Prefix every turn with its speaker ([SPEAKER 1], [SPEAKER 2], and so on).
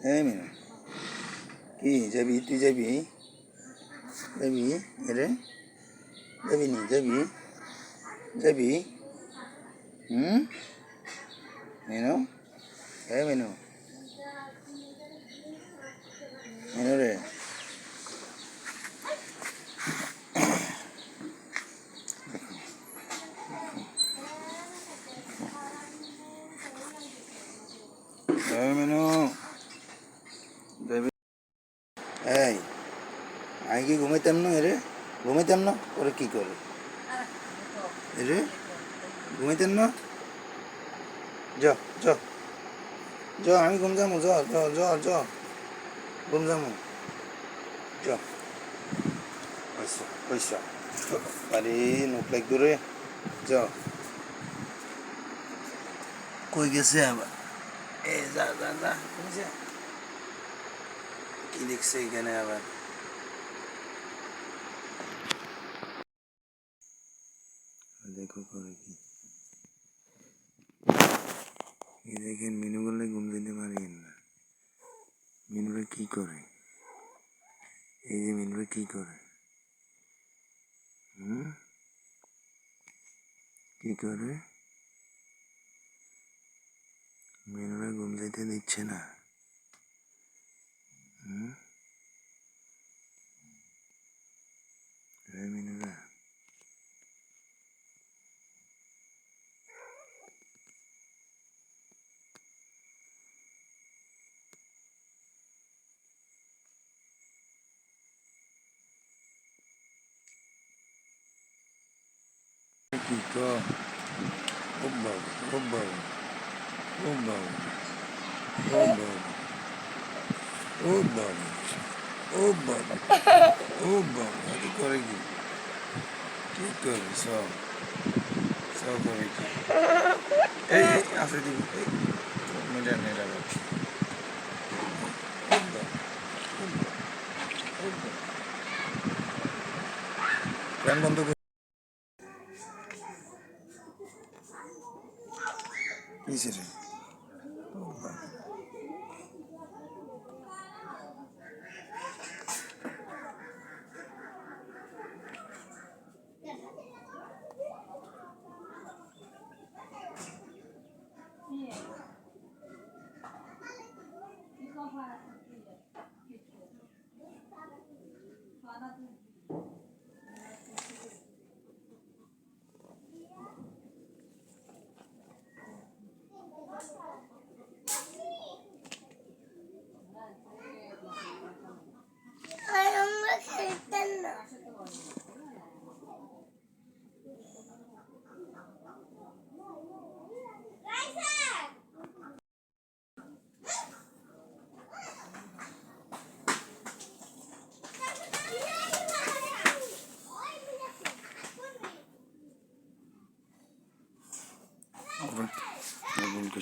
[SPEAKER 1] এই মিনু কি, যাবি, তুই যাবি? যাবি এরে যাবি নি, যাবি? যাবি? হুম? মিনু? মিনু মিনু রে এই মিনু যাবি এই আমি কি ঘুমাইতাম না? এরে, ঘুমাইতাম না? ওরে কি করে? এরে, ঘুমাইতেন না? য য। য, আমি ঘুম যাব, য য য য। ঘুম যাব। য। পয়সা পয়সা। আরে নোক লাগ দূরে য। কই গেছে আবার? এ, যা যা যা। কি দেখছে এখানে আবার? দেখো করে কি। দেখেন মিনু বললে ঘুম দিতে পারেন না। মিনুরা কি করে? এই যে মিনুরা কি করে? হুম? কি করে? মিনুরা ঘুম দিতে দিচ্ছে না। Ömini ver. dakika. Bomba, bomba, bomba, bomba, bomba, bomba, bomba. করে কি? কি করে সব সব করে কি? এই আসে দিবি। এই মেডা মেডা ফ্যান বন্ধ করে। Alın. Alın.